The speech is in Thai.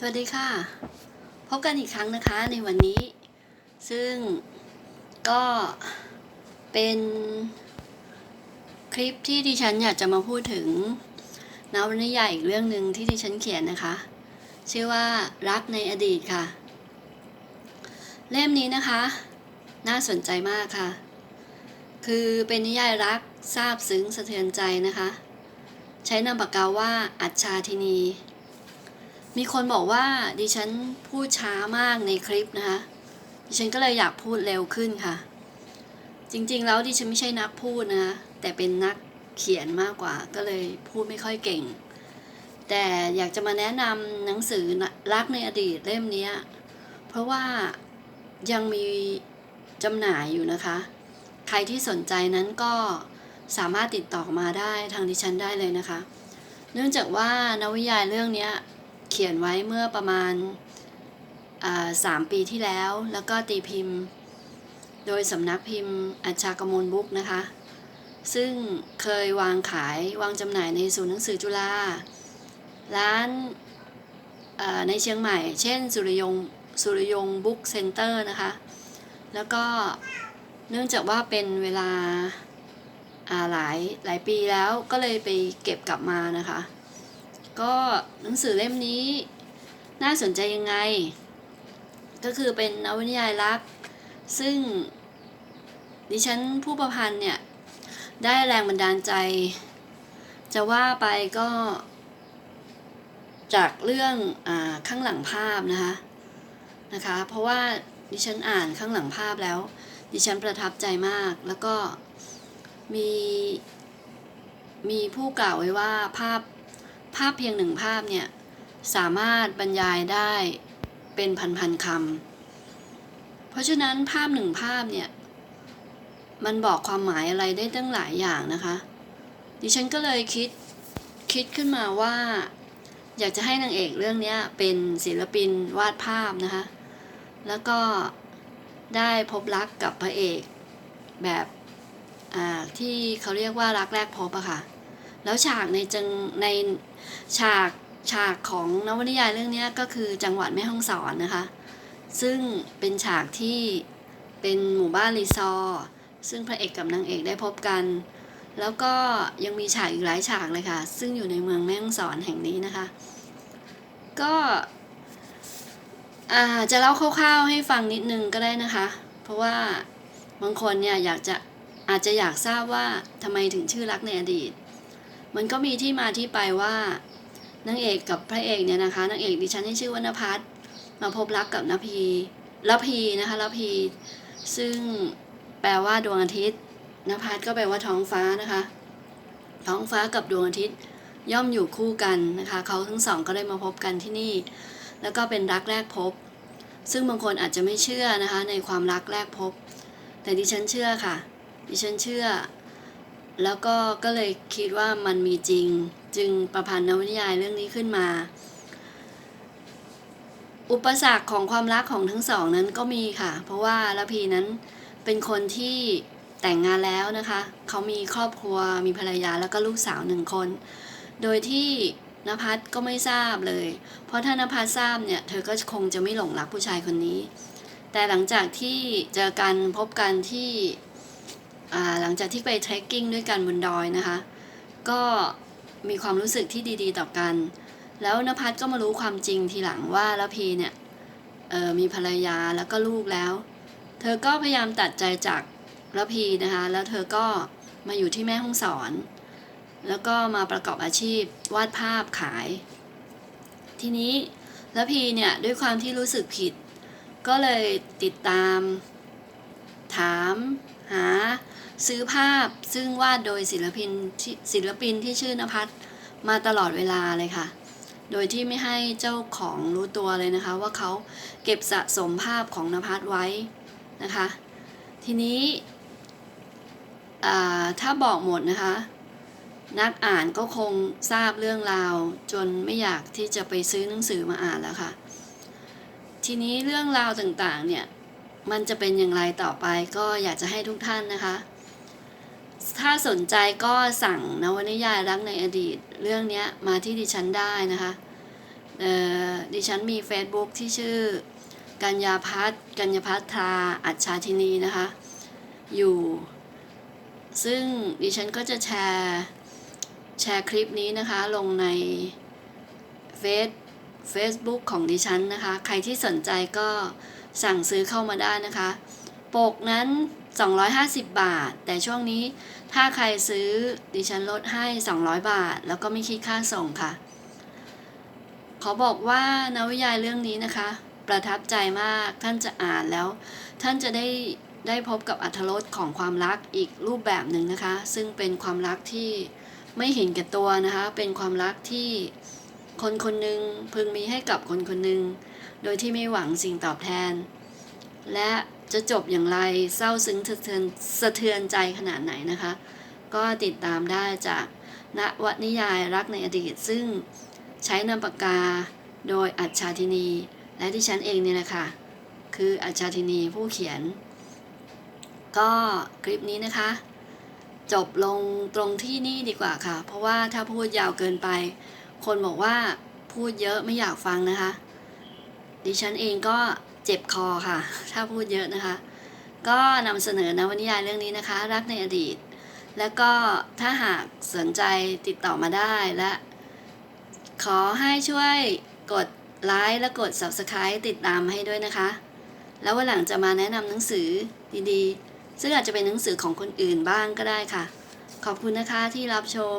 สวัสดีค่ะ พบกันอีกครั้งนะคะในวันนี้ ซึ่งก็เป็นคลิปที่ดิฉันอยากจะมาพูดถึงนวนิยายอีกเรื่องหนึ่งที่ดิฉันเขียนนะคะ ชื่อว่ารักในอดีตค่ะ เล่มนี้นะคะ น่าสนใจมากค่ะ คือเป็นนิยายรักซาบซึ้งสะเทือนใจนะคะ ใช้นามปากกาว่าอัจฉาทินี มีคนบอกว่าดิฉันพูดช้ามากในคลิปนะคะ ดิฉันก็เลยอยากพูดเร็วขึ้นค่ะ จริงๆแล้วดิฉันไม่ใช่นักพูดนะคะแต่เป็นนักเขียนมากกว่าก็เลยพูดไม่ค่อยเก่ง แต่อยากจะมาแนะนำหนังสือรักในอดีตเล่มนี้เพราะว่ายังมีจำหน่ายอยู่นะคะ ใครที่สนใจนั้นก็สามารถติดต่อมาได้ทางดิฉันได้เลยนะคะ เนื่องจากว่านวิยายเรื่องนี้ เขียนไว้เมื่อประมาณสามปีที่แล้ว แล้วก็ตีพิมพ์ โดยสำนักพิมพ์อัชากมลบุ๊กนะคะ ซึ่งเคยวางขายวางจำหน่ายในศูนย์หนังสือจุฬาร้านในเชียงใหม่ เช่น สุรยงสุรยงบุ๊กเซ็นเตอร์นะคะ แล้วก็เนื่องจากว่าเป็นเวลาหลายหลายปีแล้วก็เลยไปเก็บกลับมานะคะ ก็หนังสือเล่มนี้น่าสนใจยังไง ก็คือเป็นนวนิยายรัก ซึ่งดิฉันผู้ประพันธ์เนี่ย ได้แรงบันดาลใจ จะว่าไปก็ จากเรื่องอข้างหลังภาพนะคะนะคะ เพราะว่าดิฉันอ่านข้างหลังภาพแล้ว ดิฉันประทับใจมาก แล้วก็มีมีผู้กล่าวไว้ว่าภาพ ภาพเพียงหนึ่งภาพเนี่ยสามารถบรรยายได้เป็นพันๆคำ เพราะฉะนั้นภาพหนึ่งภาพเนี่ยมันบอกความหมายอะไรได้ตั้งหลายอย่างนะคะ ดิฉันก็เลยคิดคิดขึ้นมาว่า อยากจะให้นางเอกเรื่องนี้เป็นศิลปินวาดภาพนะคะ แล้วก็ได้พบรักกับพระเอกแบบที่เขาเรียกว่ารักแรกพบอะค่ะ แล้วฉากในจังในฉากฉากของนวนิยายเรื่องนี้ก็คือจังหวัดแม่ฮ่องสอนนะคะ ซึ่งเป็นฉากที่เป็นหมู่บ้านรีซอร์ซึ่งพระเอกกับนางเอกได้พบกัน แล้วก็ยังมีฉากอีกหลายฉากเลยค่ะ ซึ่งอยู่ในเมืองแม่ฮ่องสอนแห่งนี้นะคะ ก็จะเล่าคร่าวๆให้ฟังนิดนึงก็ได้นะคะ เพราะว่าบางคนเนี่ยอยากจะอาจจะอยากทราบว่าทำไมถึงชื่อรักในอดีต มันก็มีที่มาที่ไปว่านางเอกกับพระเอกเนี่ยนะคะนางเอกดิฉันที่ชื่อว่านภัสมาพบรักกับนพีลพีนะคะลพี ซึ่งแปลว่าดวงอาทิตย์นภัสก็แปลว่าท้องฟ้านะคะ ท้องฟ้ากับดวงอาทิตย์ ย่อมอยู่คู่กันนะคะเขาทั้งสองก็ได้มาพบกันที่นี่ แล้วก็เป็นรักแรกพบ ซึ่งบางคนอาจจะไม่เชื่อนะคะในความรักแรกพบ แต่ดิฉันเชื่อค่ะ ดิฉันเชื่อ แล้วก็ก็เลยคิดว่ามันมีจริง จึงประพันธ์นวนิยายเรื่องนี้ขึ้นมา อุปสรรคของความรักของทั้งสองนั้นก็มีค่ะ เพราะว่าละพีนั้นเป็นคนที่แต่งงานแล้วนะคะ เขามีครอบครัวมีภรรยาแล้วก็ลูกสาวหนึ่งคน โดยที่นภัสก็ไม่ทราบเลย เพราะถ้านภัสทราบเนี่ย เธอก็คงจะไม่หลงรักผู้ชายคนนี้ แต่หลังจากที่เจอกันพบกันที่ หลังจากที่ไปเทรคกิ้งด้วยกันบนดอยนะคะ ก็มีความรู้สึกที่ดีๆ ต่อกัน แล้วนภัสก็มารู้ความจริงทีหลังว่าละพีเนี่ยมีภรรยาแล้วก็ลูกแล้ว เธอก็พยายามตัดใจจากละพีนะคะ แล้วเธอก็มาอยู่ที่แม่ห้องสอน แล้วก็มาประกอบอาชีพวาดภาพขาย ทีนี้ละพีเนี่ยด้วยความที่รู้สึกผิด ก็เลยติดตาม ถาม หา ซื้อภาพซึ่งวาดโดยศิลปินศิลปินที่ชื่อนภัสมาตลอดเวลาเลยค่ะ โดยที่ไม่ให้เจ้าของรู้ตัวเลยนะคะ ว่าเขาเก็บสะสมภาพของนภัสไว้นะคะ ทีนี้ถ้าบอกหมดนะคะ นักอ่านก็คงทราบเรื่องราว จนไม่อยากที่จะไปซื้อหนังสือมาอ่านแล้วค่ะ ทีนี้เรื่องราวต่างๆเนี่ยมันจะเป็นอย่างไรต่อไปก็อยากจะให้ทุกท่านนะคะ ถ้าสนใจก็สั่งนวนิยายรักในอดีตเรื่องนี้มาที่ดิฉันได้นะคะดิฉันมี Facebook ที่ชื่อ กัญญาพัฒกัญญาพัฒราอัจฉาทินีนะคะ อยู่ ซึ่งดิฉันก็จะแชร์แชร์คลิปนี้นะคะ ลงในเฟซ Facebook ของดิฉันนะคะ ใครที่สนใจก็สั่งซื้อเข้ามาได้นะคะ ปกนั้น 250 บาท แต่ช่วงนี้ถ้าใครซื้อดิฉันลดให้ 200 บาท แล้วก็ไม่คิดค่าส่งค่ะ ขอบอกว่านวิยายเรื่องนี้นะคะ ประทับใจมากท่านจะอ่านแล้ว ท่านจะได้ได้พบกับอัธรสของความรักอีกรูปแบบหนึ่งนะคะ ซึ่งเป็นความรักที่ไม่เห็นแก่ตัวนะคะ เป็นความรักที่คนคนหนึ่งพึงมีให้กับคนคนหนึ่งโดยที่ไม่หวังสิ่งตอบแทน และ จะจบอย่างไรเศร้าซึ้งสะเทือนสะเทือนใจขนาดไหนนะคะ ก็ติดตามได้จากนวนิยายรักในอดีต ซึ่งใช้นามปากกาโดยอัจฉาทินี และที่ฉันเองเนี่ยแหละค่ะ คืออัจฉาทินีผู้เขียน ก็คลิปนี้นะคะ จบลงตรงที่นี่ดีกว่าค่ะ เพราะว่าถ้าพูดยาวเกินไป คนบอกว่าพูดเยอะไม่อยากฟังนะคะ ดิฉันเองก็ เจ็บคอค่ะ ถ้าพูดเยอะนะคะ ก็นำเสนอนวนิยายเรื่องนี้นะคะ รักในอดีต แล้วก็ถ้าหากสนใจติดต่อมาได้และ ขอให้ช่วยกดไลค์และกด Subscribe ติดตามให้ด้วยนะคะ แล้ววันหลังจะมาแนะนำหนังสือดีๆ ซึ่งอาจจะเป็นหนังสือของคนอื่นบ้างก็ได้ค่ะ ขอบคุณนะคะที่รับชม